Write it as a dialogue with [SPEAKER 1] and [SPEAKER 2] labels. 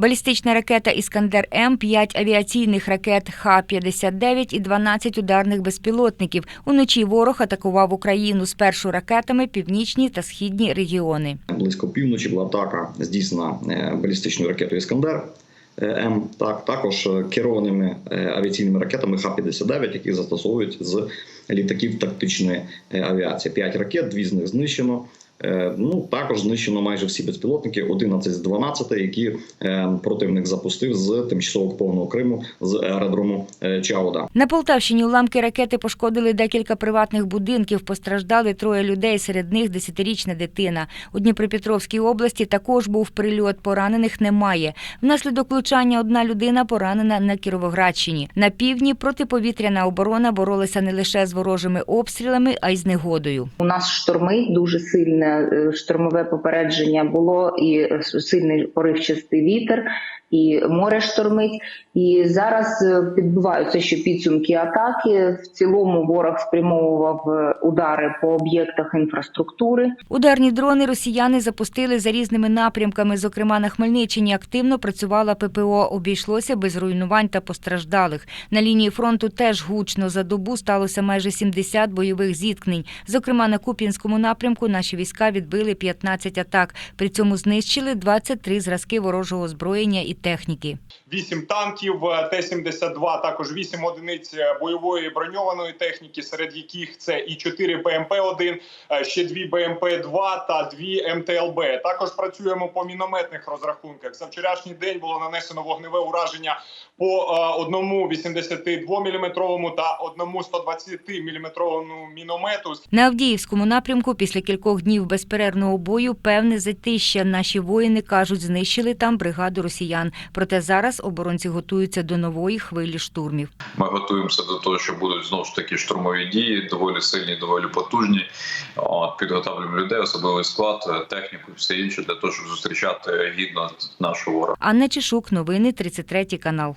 [SPEAKER 1] Балістична ракета Іскандер М, 5 авіаційних ракет Х-59 і 12 ударних безпілотників. Уночі ворог атакував Україну спершу ракетами північні та східні регіони.
[SPEAKER 2] Близько півночі була атака здійснена е, балістичною ракетою Іскандер. е, М так також керованими е, авіаційними ракетами Х-59, які застосовують з літаків тактичної авіації. П'ять ракет, дві з них знищено. Е, Ну також знищено майже всі безпілотники, 11 з 12, які е, противник запустив з тимчасово окупованого Криму з аеродрому е, Чауда.
[SPEAKER 1] На Полтавщині уламки ракети пошкодили декілька приватних будинків. Постраждали троє людей, серед них десятирічна дитина. У Дніпропетровській області також був прильот. Поранених немає. Внаслідок влучання одна людина поранена на Кіровоградщині. На півдні протиповітряна оборона боролася не лише з ворожими обстрілами, а й з негодою.
[SPEAKER 3] У нас шторми дуже сильне штормове попередження було, і е, сильний поривчастий вітер, і море штормить. І зараз е, підбиваються ще підсумки атаки. В цілому ворог спрямовував е, удари по об'єктах інфраструктури.
[SPEAKER 1] Ударні дрони росіяни запустили за різними напрямками. Зокрема, на Хмельниччині активно працювала ППО. Обійшлося без руйнувань та постраждалих. На лінії фронту теж гучно. За добу сталося майже 70 бойових зіткнень. Зокрема, на Куп'янському напрямку наші війська відбили 15 атак. При цьому знищили 23 зразки ворожого озброєння і техніки.
[SPEAKER 4] 8 танків е, Т-72, також 8 одиниць е, бойової броньованої техніки, серед яких це і 4 БМП-1, е, ще 2 БМП-2 та 2 МТЛБ. Також працюємо по мінометних розрахунках. За вчорашній день було нанесено вогневе ураження по е, одному 82 мм та одному 120 мм міномету.
[SPEAKER 1] На Авдіївському напрямку після кількох днів безперервного бою певне затища. Наші воїни кажуть, знищили там бригаду росіян. Проте зараз оборонці готуються до нової хвилі штурмів.
[SPEAKER 5] Ми готуємося до того, що будуть знову ж такі штурмові дії, доволі сильні, доволі потужні. От підготовлюємо людей, особливий склад, техніку, і все інше для того, щоб зустрічати гідно нашого ворога.
[SPEAKER 1] Анна Чешук, новини 33 канал.